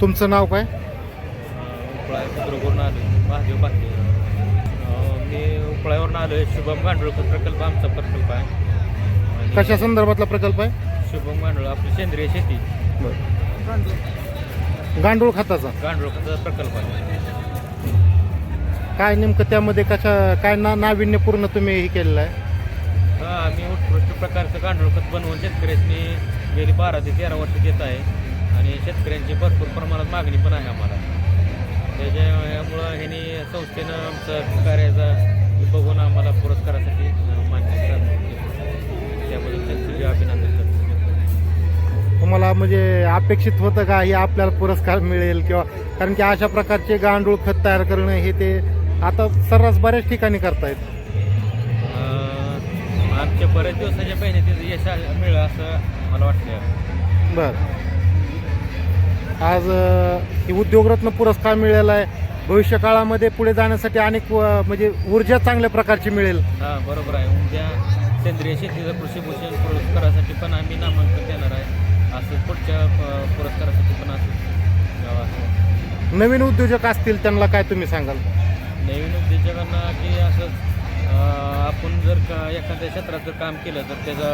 तुमचं नाव काय? उपळा दुर्गवरून आलो महादेव बाकी मी उपळ्यावरून आलो आहे शुभम गांडूळकर प्रकल्प आमचा प्रकल्प आहे. कशा संदर्भातला प्रकल्प आहे? शुभम गांडूळ आपली सेंद्रिय शेती. गांडूळ खताचा. गांडूळखताचा प्रकल्प आहे. काय नेमकं त्यामध्ये कशा काय ना नाविन्यपूर्ण तुम्ही हे केलेलं आहे? हा आम्ही उत्कृष्ट प्रकारचं गांडूळ खत बनवून शेतकऱ्यांनी गेली बारा ते तेरा वर्ष देत आहे. आणि शेतकऱ्यांची भरपूर प्रमाणात मागणी पण आहे आम्हाला. त्याच्यामुळं ह्यांनी संस्थेनं आमचं कार्याचा बघून आम्हाला पुरस्कारासाठी मान्य. त्याबद्दल त्यांचं अभिनंदन करतो. तुम्हाला म्हणजे अपेक्षित होतं का हे आपल्याला पुरस्कार मिळेल किंवा कारण की अशा प्रकारचे गांडूळ खत तयार करणं हे ते आता सर्रास बऱ्याच ठिकाणी करतायत. आमच्या बऱ्याच दिवसाच्या मेहनतीचं यश मिळलं असं मला वाटतं बर. आज हे उद्योगरत्न पुरस्कार मिळाला आहे. भविष्य काळामध्ये पुढे जाण्यासाठी अनेक म्हणजे ऊर्जा चांगल्या प्रकारची मिळेल. हां बरोबर आहे. उद्या सेंद्रिय शेतीचं कृषीभूषण पुरस्कारासाठी पण आम्ही नामांकन देणार आहे. असं पुढच्या पुरस्कारासाठी पण असं नवीन उद्योजक असतील त्यांना काय तुम्ही सांगाल? नवीन उद्योजकांना की असंच आपण जर का एखाद्या क्षेत्रात जर काम केलं तर त्याचा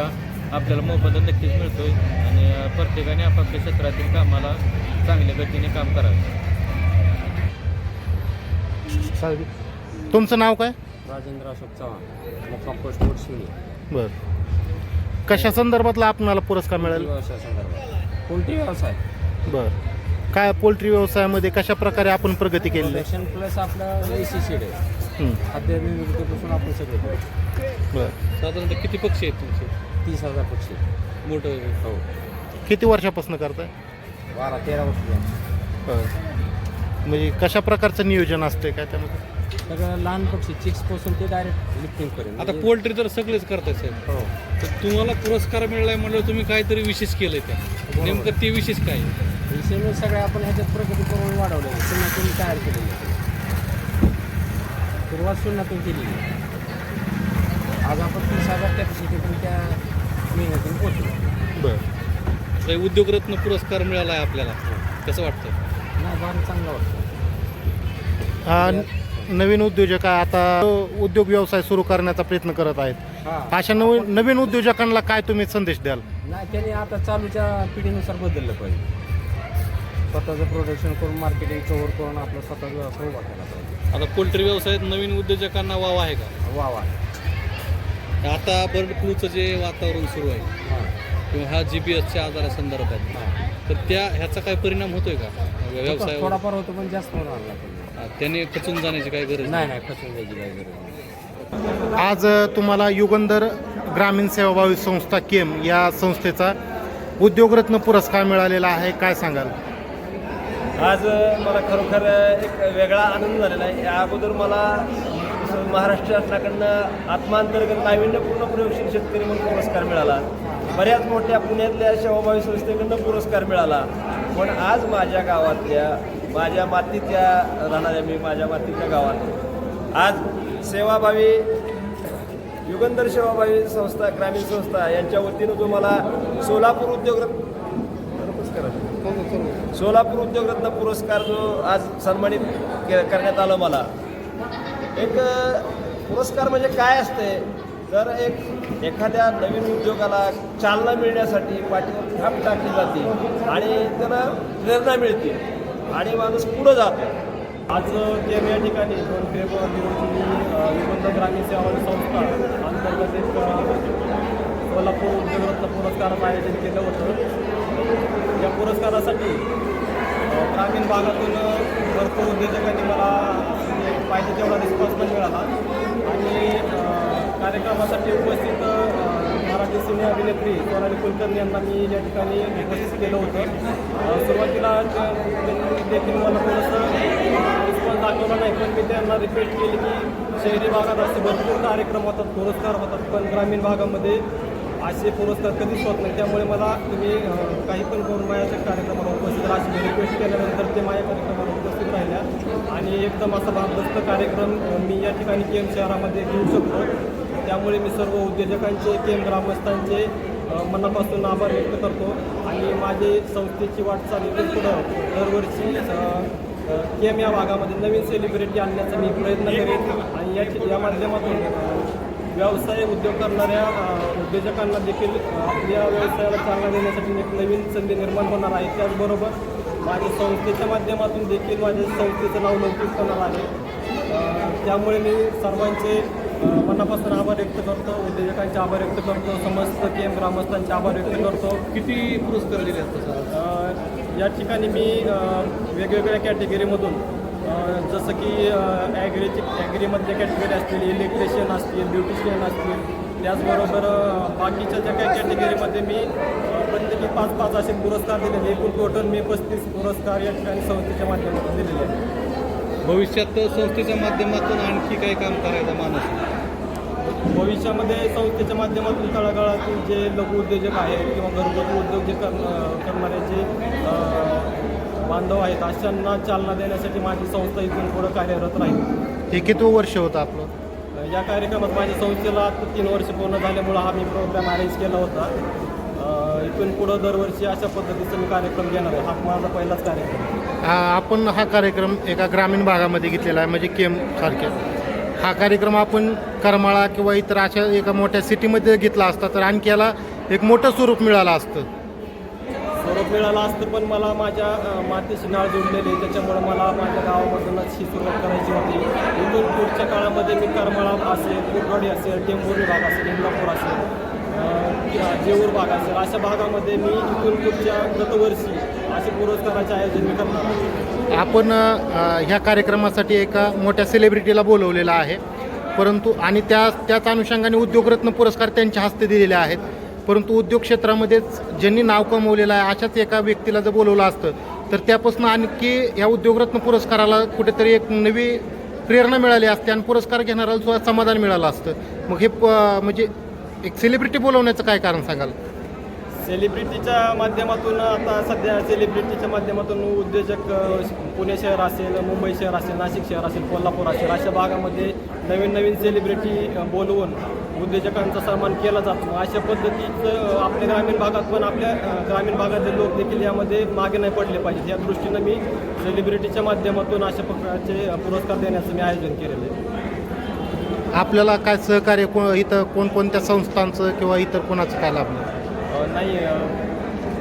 आपल्याला मोबदला नक्कीच मिळतोय. आणि अं, प्रत्येकाने आपापल्या क्षेत्रातील कामाला चांगल्या गतीने काम करावं. तुमचं नाव काय? राजेंद्र अशोक चव्हाण. मुक्काम पोस्ट रोड शिवणी बर. कशा संदर्भातला आपणाला पुरस्कार मिळेल? व्यवसाय संदर्भात. पोल्ट्री व्यवसाय. बर. काय पोल्ट्री व्यवसायामध्ये कशा प्रकारे आपण प्रगती केलेली आहे प्रोडक्शन प्लस आपलं एसी शेड आहे. हं, खाद्य विविधतेपासून आपण सगळं बर. साधारणतः किती पक्षी आहेत तुमचे? तीस हजार पक्षी. मोठं हो. किती वर्षापासून करताय? बारा तेरा वर्ष झाली. म्हणजे कशा प्रकारचं नियोजन असतंय काय त्यामध्ये? सगळं लहान पक्षी चिक्सपासून ते डायरेक्ट लिफ्टिंग करेल आता पोल्ट्री तर सगळेच करताय साहेब. हो. तर तुम्हाला पुरस्कार मिळालाय म्हणलं तुम्ही काहीतरी विशेष केलंय त्या नेमकं ते विशेष काय? आहे? विषय सगळे आपण ह्याच्यात प्रगती करून वाढवले शून्यातून तयार केलेली आहे. सुरुवात शून्यातून केलेली आहे. आज आपण तीस हजार कॅपॅसिटी पण त्या मेहनतीने पोचलो बर. तर उद्योगरत्न पुरस्कार मिळाला आहे आपल्याला. कसं वाटतं नाही फार चांगला वाटतं हा, न- नवीन उद्योजक आता उद्योग व्यवसाय सुरू करण्याचा प्रयत्न करत आहेत. हां. अशा नवीन नवीन उद्योजकांना काय तुम्ही संदेश द्याल? नाही त्याने आता चालूच्या पिढीनुसार बदललं पाहिजे. स्वतःचं प्रोडक्शन करून मार्केटिंग कव्हर करून आपलं स्वतःचा व्यवसाय उभा केला पाहिजे. आता पोल्ट्री व्यवसायात नवीन उद्योजकांना वाव आहे का? वा वा आता बर्ड फ्लूचं जे वातावरण सुरू आहे हां. किंवा हा जी बी एसच्या आजारासंदर्भात तर त्या ह्याचा काय परिणाम होतोय का? व्यवसायावर? थोडाफार होतो पण जास्त होणार नाही. हा, त्याने खचून जाण्याची काय गरज नाही. नाही फसून द्यायची काही गरज नाही. आज अ, तुम्हाला युगंधर ग्रामीण सेवाभावी संस्था केम या संस्थेचा उद्योगरत्न पुरस्कार मिळालेला आहे. काय सांगाल? आज मला खरोखर एक वेगळा आनंद झालेला आहे. या अगोदर मला महाराष्ट्र शासनाकडनं आत्मांतर्गत नाविन्यपूर्ण प्रयोगशील शेतकरी म्हणून पुरस्कार मिळाला. बऱ्याच मोठ्या पुण्यातल्या सेवाभावी संस्थेकडनं पुरस्कार मिळाला. पण आज माझ्या गावातल्या माझ्या मातीच्या राहणाऱ्या मी माझ्या मातीच्या गावात. आज सेवाभावी युगंधर सेवाभावी संस्था ग्रामीण संस्था यांच्या वतीनं जो मला सोलापूर उद्योग सोलापूर उद्योगरत्न पुरस्कार जो आज सन्मानित के करण्यात आलं मला. एक पुरस्कार म्हणजे काय असते? तर एक एखाद्या नवीन उद्योगाला चालना मिळण्यासाठी पाठीवर थाप टाकली जाते आणि त्याला प्रेरणा मिळते आणि माणूस पुढं जातो. आज केम या ठिकाणी दोन फेब्रुवारी रोजी निबंध ग्रामीण सेवा संस्था अंतर्गत एक कोल्हापूर उद्योगरत्न पुरस्काराचं आयोजन केलं होतं. या पुरस्कारासाठी ग्रामीण भागातून भरपूर उद्योजकांनी मला पाहिजे तेवढा रिस्पॉन्स पण मिळाला. आणि कार्यक्रमासाठी उपस्थित मराठी सिने अभिनेत्री सोनाली कुलकर्णी यांना मी या ठिकाणी उपस्थित केलं होतं. सुरुवातीला देखील मला थोडंसं रिस्पॉन्स दाखवला नाही पण मी त्यांना रिक्वेस्ट केली की शहरी भागात असे भरपूर कार्यक्रम होतात पुरस्कार होतात पण ग्रामीण भागामध्ये असे पुरस्कार कधीच होत नाही. त्यामुळे मला तुम्ही काही पण करून माझ्या कार्यक्रमाला उपस्थित राहा. अशी रिक्वेस्ट केल्यानंतर ते माझ्या कार्यक्रमाला उपस्थित आणि एकदम असा भागदस्त कार्यक्रम मी या ठिकाणी केम शहरामध्ये घेऊ शकतो. त्यामुळे मी सर्व उद्योजकांचे केम ग्रामस्थांचे मनापासून आभार व्यक्त करतो. आणि माझी संस्थेची वाटचाल इथून पुढं दरवर्षी केम या भागामध्ये नवीन सेलिब्रिटी आणण्याचा मी प्रयत्न करेन. आणि या या माध्यमातून व्यवसाय उद्योग करणाऱ्या उद्योजकांना देखील आपल्या व्यवसायाला चालना देण्यासाठी एक नवीन संधी निर्माण होणार आहे. त्याचबरोबर माझ्या संस्थेच्या माध्यमातून देखील माझ्या संस्थेचं नाव लौकिक होणार आहे त्यामुळे मी सर्वांचे मनापासून आभार व्यक्त करतो उद्योजकांचे आभार व्यक्त करतो समस्त केम ग्रामस्थांचे आभार व्यक्त करतो. किती पुरस्कार दिले आहेत तसं अ, या ठिकाणी मी वेगवेगळ्या कॅटेगरीमधून जसं की ॲग्रीची ॲग्रीमधले कॅटेगरी असतील इलेक्ट्रिशियन असतील ब्युटिशियन असतील त्याचबरोबर बाकीच्या ज्या काही कॅटेगरीमध्ये मी प्रत्येकी पाच पाच असे पुरस्कार दिलेले एकूण टोटल मी पस्तीस पुरस्कार या ठिकाणी संस्थेच्या माध्यमातून दिलेले आहेत. भविष्यात संस्थेच्या माध्यमातून आणखी काही काम करायचा मानस आहे? भविष्यामध्ये संस्थेच्या माध्यमातून तळागाळातील जे लघु उद्योजक आहेत किंवा घरगुती उद्योग जे कर करणारे जे बांधव आहेत अशांना चालना देण्यासाठी माझी संस्था इथून पुढं कार्यरत राहील. हे किती वर्ष होतं आपलं? या कार्यक्रमात माझ्या संस्थेला आता तीन वर्ष पूर्ण झाल्यामुळं हा मी प्रोग्राम अरेंज केला होता. इथून पुढं दरवर्षी अशा पद्धतीचा मी कार्यक्रम घेणार आहे. हा माझा पहिलाच कार्यक्रम. आ- आपण हा कार्यक्रम एका ग्रामीण भागामध्ये घेतलेला आहे म्हणजे केम सारख्या हा कार्यक्रम आपण करमाळा किंवा इतर अशा एका मोठ्या सिटीमध्ये घेतला असता तर आणखी याला एक मोठं स्वरूप मिळालं असतं. स्वरूप मिळालं असतं पण मला माझ्या मातीशी नाळ जोडलेली त्याच्यामुळं मला माझ्या गावामधूनच ही सुरुवात करायची होती. इथून पुढच्या काळामध्ये मी करमाळा असेल कुरवाडी असेल टेंभुर्णी भाग असेल इंदापूर असेल. जेऊर भाग असेल अशा भागामध्ये मी इथून पुढच्या गतवर्षी असे पुरस्काराचे आयोजन मी करणार आपण ह्या कार्यक्रमासाठी एका मोठ्या सेलिब्रिटीला बोलवलेलं आहे. परंतु आणि त्या त्याच अनुषंगाने उद्योगरत्न पुरस्कार त्यांच्या हस्ते दिलेले आहेत. परंतु उद्योग क्षेत्रामध्येच ज्यांनी नाव कमवलेलं आहे अशाच एका व्यक्तीला जर बोलवलं असतं तर त्यापासून आणखी या उद्योगरत्न पुरस्काराला कुठेतरी एक नवी प्रेरणा मिळाली असते आणि पुरस्कार घेणाऱ्याला सुद्धा समाधान मिळालं असतं. मग हे प म्हणजे एक सेलिब्रिटी बोलवण्याचं काय कारण सांगाल? सेलिब्रिटीच्या माध्यमातून आता सध्या सेलिब्रिटीच्या माध्यमातून उद्योजक पुणे शहर असेल मुंबई शहर असेल नाशिक शहर असेल कोल्हापूर असेल अशा भागामध्ये नवीन नवीन सेलिब्रिटी बोलवून उद्योजकांचा सन्मान केला जातो. अशा पद्धतीचं आपल्या ग्रामीण भागात पण आपल्या ग्रामीण भागातील लोक देखील यामध्ये मागे नाही पडले पाहिजेत. या दृष्टीनं मी सेलिब्रिटीच्या माध्यमातून अशा प्रकारचे पुरस्कार देण्याचं मी आयोजन केलेलं आहे. आपल्याला काय सहकार्य को इथं कोणकोणत्या संस्थांचं किंवा इतर कोणाचं काय लाभलं नाही?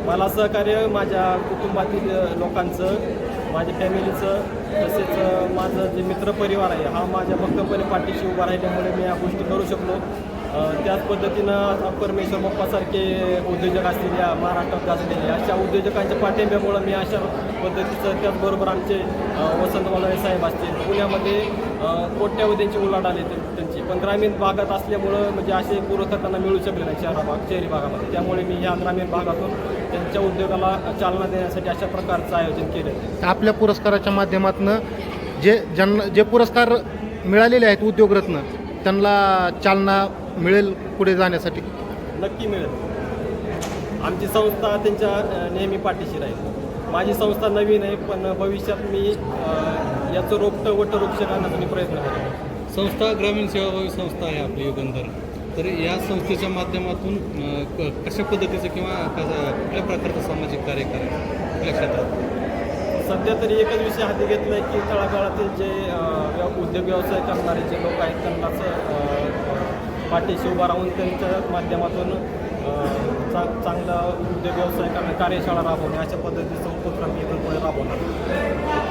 मला सहकार्य माझ्या कुटुंबातील लोकांचं माझ्या फॅमिलीचं तसेच माझं जे मित्रपरिवार आहे हा माझ्या भक्कमपणे पाठीशी उभा राहिल्यामुळे मी या गोष्टी करू शकलो. त्याच पद्धतीनं परमेश्वर बाप्पासारखे उद्योजक असतील या महाराष्ट्रात गाजलेले अशा उद्योजकांच्या पाठिंब्यामुळं मी अशा पद्धतीचं त्याचबरोबर आमचे वसंत वलाळे साहेब असतील पुण्यामध्ये कोट्यावधींची उलाट आली ते- त्यांची. पण ग्रामीण भागात असल्यामुळं म्हणजे असे पुरस्कार त्यांना मिळू शकले नाही शहरा भाग शहरी भागामध्ये. त्यामुळे मी ह्या ग्रामीण भागातून त्यांच्या उद्योगाला चालना देण्यासाठी अशा प्रकारचं आयोजन केलं आहे. आपल्या पुरस्काराच्या माध्यमातून जे ज्यांना जे पुरस्कार मिळालेले आहेत उद्योगरत्न त्यांना चालना मिळेल पुढे जाण्यासाठी? नक्की मिळेल. आमची संस्था त्यांच्या नेहमी पाठीशी राहील. माझी संस्था नवीन आहे पण भविष्यात मी याचं रोपटं वटं वृक्ष करण्याचा मी प्रयत्न करेन. संस्था ग्रामीण सेवाभावी संस्था आहे आपली युगंधर. तर या संस्थेच्या माध्यमातून कशा पद्धतीचं किंवा कशा कुठल्या प्रकारचं सामाजिक कार्य करायचं? कुठल्या क्षेत्रात? सध्या तरी एकच विषय हाती घेतला आहे की तळागाळातील जे उद्योग व्यवसाय करणारे जे लोक आहेत त्यांनाच पाठीशी उभा राहून त्यांच्या माध्यमातून चा चांगला उद्योग व्यवसाय करणे कार्यशाळा राबवणे अशा पद्धतीचा उपक्रम इथून पुढे राबवणार.